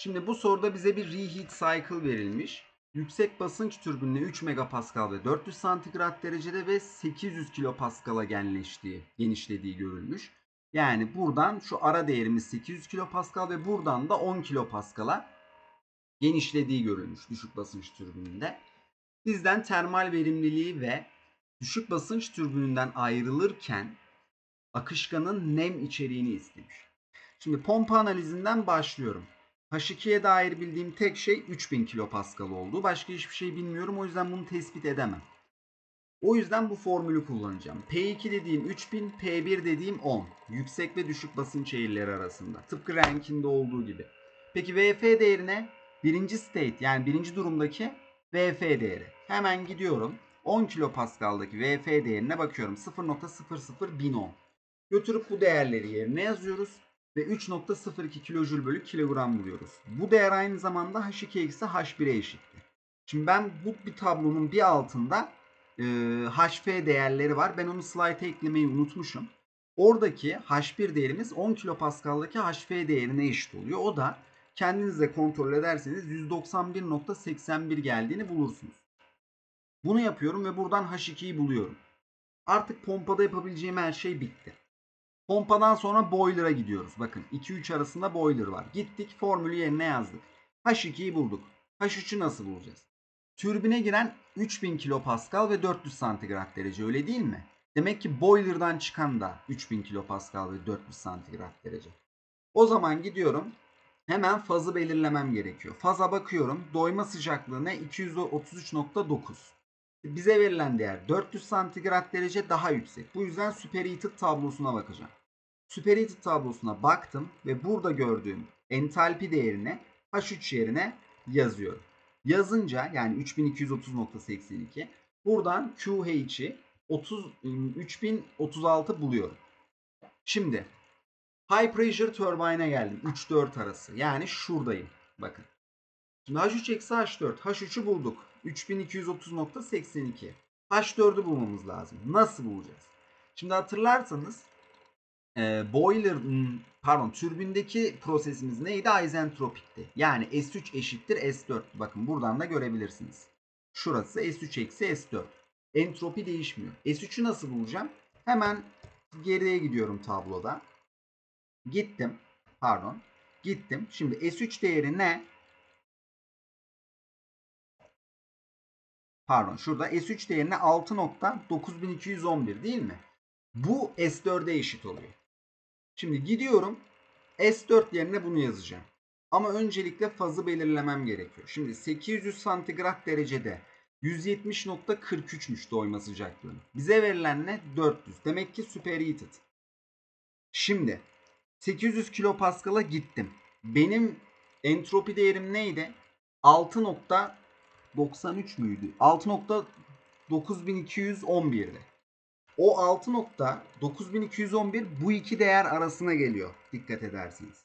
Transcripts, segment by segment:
Şimdi bu soruda bize bir reheat cycle verilmiş. Yüksek basınç türbinle 3 megapascal ve 400 santigrat derecede ve 800 kilopascal'a genleştiği, genişlediği görülmüş. Yani buradan şu ara değerimiz 800 kilopascal ve buradan da 10 kilopascal'a genişlediği görülmüş düşük basınç türbininde. Bizden termal verimliliği ve düşük basınç türbininden ayrılırken akışkanın nem içeriğini istemiş. Şimdi pompa analizinden başlıyorum. H2'ye dair bildiğim tek şey 3000 kilopascal oldu. Başka hiçbir şey bilmiyorum o yüzden bunu tespit edemem. O yüzden bu formülü kullanacağım. P2 dediğim 3000, P1 dediğim 10. Yüksek ve düşük basınç eğrileri arasında. Tıpkı Rank'inde olduğu gibi. Peki VF değerine birinci state yani birinci durumdaki VF değeri. Hemen gidiyorum. 10 kilopascal'daki VF değerine bakıyorum. 0.001010. Götürüp bu değerleri yerine yazıyoruz ve 3.02 kilojül bölü kilogram buluyoruz. Bu değer aynı zamanda H2 eksi H1'e eşittir. Şimdi ben bu bir tablonun bir altında e, HF değerleri var. Ben onu slayta eklemeyi unutmuşum. Oradaki H1 değerimiz 10 kilopascal'daki HF değerine eşit oluyor. O da kendinizle kontrol ederseniz 191.81 geldiğini bulursunuz. Bunu yapıyorum ve buradan H2'yi buluyorum. Artık pompada yapabileceğim her şey bitti. Pompadan sonra boiler'a gidiyoruz. Bakın 2-3 arasında boiler var. Gittik formülü yerine yazdık. H2'yi bulduk. H3'ü nasıl bulacağız? Türbine giren 3000 kilopascal ve 400 santigrat derece öyle değil mi? Demek ki boiler'dan çıkan da 3000 kilopascal ve 400 santigrat derece. O zaman gidiyorum. Hemen fazı belirlemem gerekiyor. Faza bakıyorum. Doyma sıcaklığı ne? 233.9. Bize verilen değer 400 santigrat derece daha yüksek. Bu yüzden superheated tablosuna bakacağım. Superheated tablosuna baktım ve burada gördüğüm entalpi değerini H3 yerine yazıyorum. Yazınca yani 3230.82 buradan QH'i 30 3036 buluyorum. Şimdi high pressure turbine'e geldim. 3-4 arası. Yani şuradayım. Bakın. Şimdi H3 eksi H4. H3'ü bulduk. 3230.82. H4'ü bulmamız lazım. Nasıl bulacağız? Şimdi hatırlarsanız e, boiler pardon türbindeki prosesimiz neydi? Isentropikti. Yani S3 eşittir S4. Bakın buradan da görebilirsiniz. Şurası S3 eksi S4. Entropi değişmiyor. S3'ü nasıl bulacağım? Hemen geriye gidiyorum tabloda. Gittim. Pardon. Gittim. Şimdi S3 değeri ne? Pardon şurada S3 değerine 6.9211 değil mi? Bu S4'e eşit oluyor. Şimdi gidiyorum S4 yerine bunu yazacağım. Ama öncelikle fazı belirlemem gerekiyor. Şimdi 800 santigrat derecede 170.43'müş doyma sıcaklığı. Bize verilen ne? 400. Demek ki superheated. Şimdi 800 kilopascal'a gittim. Benim entropi değerim neydi? 6.93 müydü? 6.9211'di. O 6.9211 bu iki değer arasına geliyor. Dikkat edersiniz.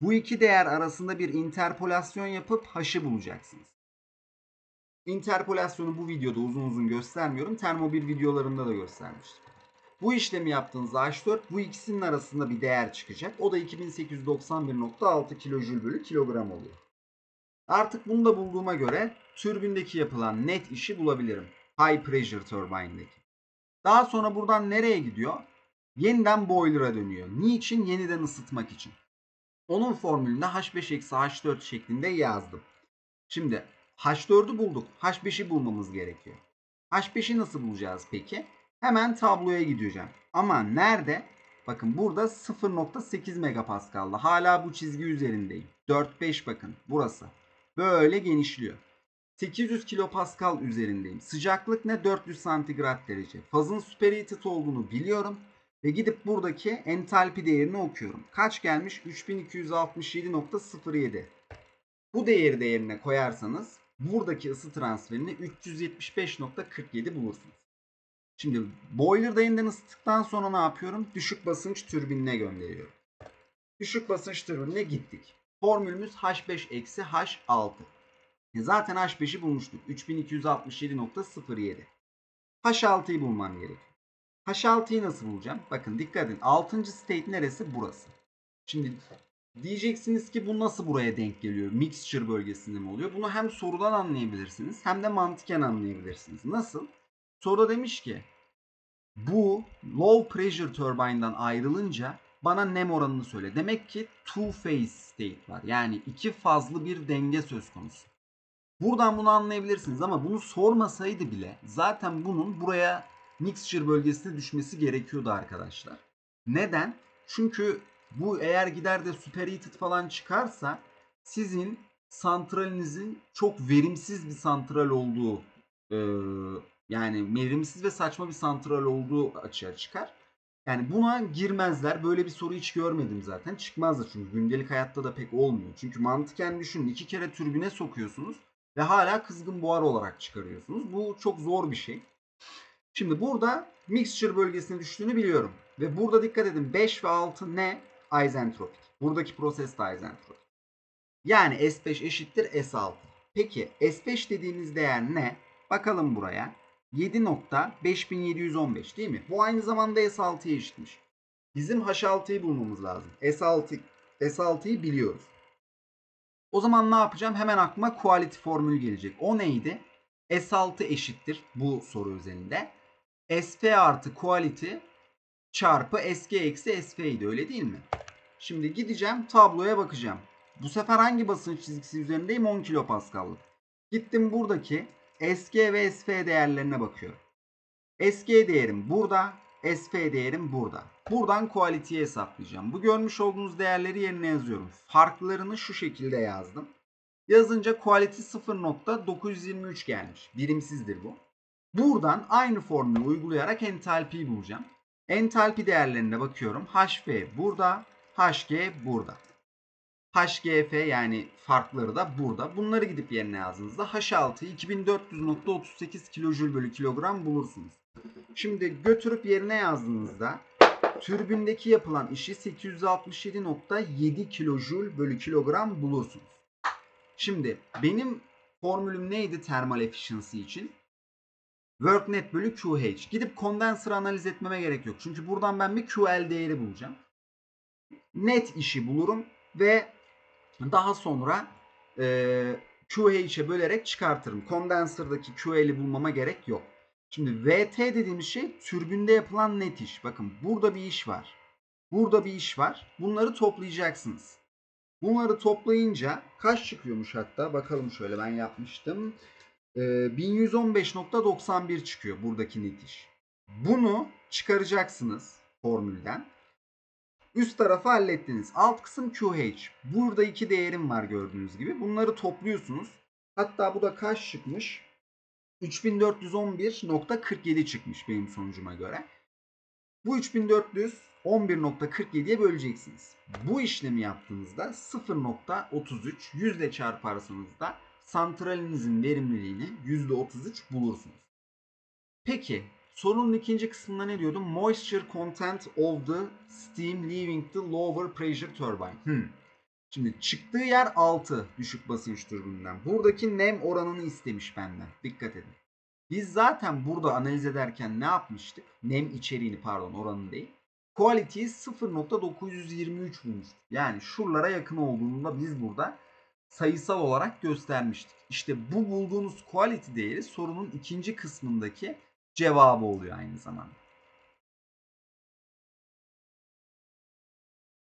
Bu iki değer arasında bir interpolasyon yapıp h'ı bulacaksınız. Interpolasyonu bu videoda uzun uzun göstermiyorum. Termo 1 videolarında da göstermiştim. Bu işlemi yaptığınızda H4 bu ikisinin arasında bir değer çıkacak. O da 2891.6 kilojül bölü kilogram oluyor. Artık bunu da bulduğuma göre türbindeki yapılan net işi bulabilirim. High pressure turbine'deki. Daha sonra buradan nereye gidiyor? Yeniden boiler'a dönüyor. Niçin? Yeniden ısıtmak için. Onun formülünde H5 eksi H4 şeklinde yazdım. Şimdi H4'ü bulduk. H5'i bulmamız gerekiyor. H5'i nasıl bulacağız peki? Hemen tabloya gideceğim. Ama nerede? Bakın burada 0.8 megapascal'da. Hala bu çizgi üzerindeyim. 4-5 bakın burası. Böyle genişliyor. 800 kilopascal üzerindeyim. Sıcaklık ne? 400 santigrat derece. Fazın superheated olduğunu biliyorum. Ve gidip buradaki entalpi değerini okuyorum. Kaç gelmiş? 3267.07. Bu değeri değerine koyarsanız buradaki ısı transferini 375.47 bulursunuz. Şimdi boiler'da yeniden ısıttıktan sonra ne yapıyorum? Düşük basınç türbinine gönderiyorum. Düşük basınç türbinine gittik. Formülümüz H5 eksi H6. E zaten H5'i bulmuştuk. 3267.07. H6'yı bulmam gerekiyor. H6'yı nasıl bulacağım? Bakın dikkat edin. 6. state neresi? Burası. Şimdi Diyeceksiniz ki bu nasıl buraya denk geliyor? Mixture bölgesinde mi oluyor? Bunu hem sorudan anlayabilirsiniz hem de mantıken anlayabilirsiniz. Nasıl? Soruda demiş ki bu low pressure turbine'dan ayrılınca bana nem oranını söyle. Demek ki two phase state var. Yani iki fazlı bir denge söz konusu. Buradan bunu anlayabilirsiniz ama bunu sormasaydı bile zaten bunun buraya mixture bölgesine düşmesi gerekiyordu arkadaşlar. Neden? Çünkü bu eğer gider de superheated falan çıkarsa sizin santralinizin çok verimsiz bir santral olduğu e, yani verimsiz ve saçma bir santral olduğu açığa çıkar. Yani buna girmezler. Böyle bir soru hiç görmedim zaten. Çıkmaz da çünkü gündelik hayatta da pek olmuyor. Çünkü mantıken düşünün iki kere türbine sokuyorsunuz ve hala kızgın buhar olarak çıkarıyorsunuz. Bu çok zor bir şey. Şimdi burada mixture bölgesine düştüğünü biliyorum. Ve burada dikkat edin 5 ve 6 ne? Isentropik. Buradaki proses de isentropik. Yani S5 eşittir S6. Peki S5 dediğimiz değer ne? Bakalım buraya. 7.5715 değil mi? Bu aynı zamanda S6'ya eşitmiş. Bizim H6'yı bulmamız lazım. S6 S6'yı biliyoruz. O zaman ne yapacağım? Hemen aklıma quality formülü gelecek. O neydi? S6 eşittir bu soru üzerinde. SP artı quality çarpı SG eksi SP'ydi öyle değil mi? Şimdi gideceğim tabloya bakacağım. Bu sefer hangi basınç çizgisi üzerindeyim? 10 kilopaskallık. Gittim buradaki SG ve SP değerlerine bakıyorum. SG değerim burada, SP değerim burada. Buradan quality'yi hesaplayacağım. Bu görmüş olduğunuz değerleri yerine yazıyorum. Farklarını şu şekilde yazdım. Yazınca quality 0.923 gelmiş. Birimsizdir bu. Buradan aynı formülü uygulayarak entalpiyi bulacağım. Entalpi değerlerine bakıyorum. HV burada, HG burada. HGF yani farkları da burada. Bunları gidip yerine yazdığınızda H6'yı 2400.38 kilojül bölü kilogram bulursunuz. Şimdi götürüp yerine yazdığınızda türbündeki yapılan işi 867.7 kilojül bölü kilogram bulursunuz. Şimdi benim formülüm neydi termal efficiency için? Work net bölü QH. Gidip kondenser analiz etmeme gerek yok. Çünkü buradan ben bir QL değeri bulacağım. Net işi bulurum ve daha sonra e, QH'e bölerek çıkartırım. Kondenser'daki QL'i bulmama gerek yok. Şimdi VT dediğimiz şey türbünde yapılan net iş. Bakın burada bir iş var. Burada bir iş var. Bunları toplayacaksınız. Bunları toplayınca kaç çıkıyormuş hatta? Bakalım şöyle ben yapmıştım. Ee, 1115.91 çıkıyor buradaki net iş. Bunu çıkaracaksınız formülden. Üst tarafı hallettiniz. Alt kısım QH. Burada iki değerim var gördüğünüz gibi. Bunları topluyorsunuz. Hatta bu da kaç çıkmış? 3411.47 çıkmış benim sonucuma göre. Bu 3411.47'ye böleceksiniz. Bu işlemi yaptığınızda 0.33 yüzde çarparsanız da santralinizin verimliliğini %33 bulursunuz. Peki sorunun ikinci kısmında ne diyordum? Moisture content of the steam leaving the lower pressure turbine. Hmm. Şimdi çıktığı yer 6 düşük basınç türbünden. Buradaki nem oranını istemiş benden. Dikkat edin. Biz zaten burada analiz ederken ne yapmıştık? Nem içeriğini pardon oranını değil. Quality'yi 0.923 bulmuştuk. Yani şuralara yakın olduğunda biz burada sayısal olarak göstermiştik. İşte bu bulduğunuz quality değeri sorunun ikinci kısmındaki cevabı oluyor aynı zamanda.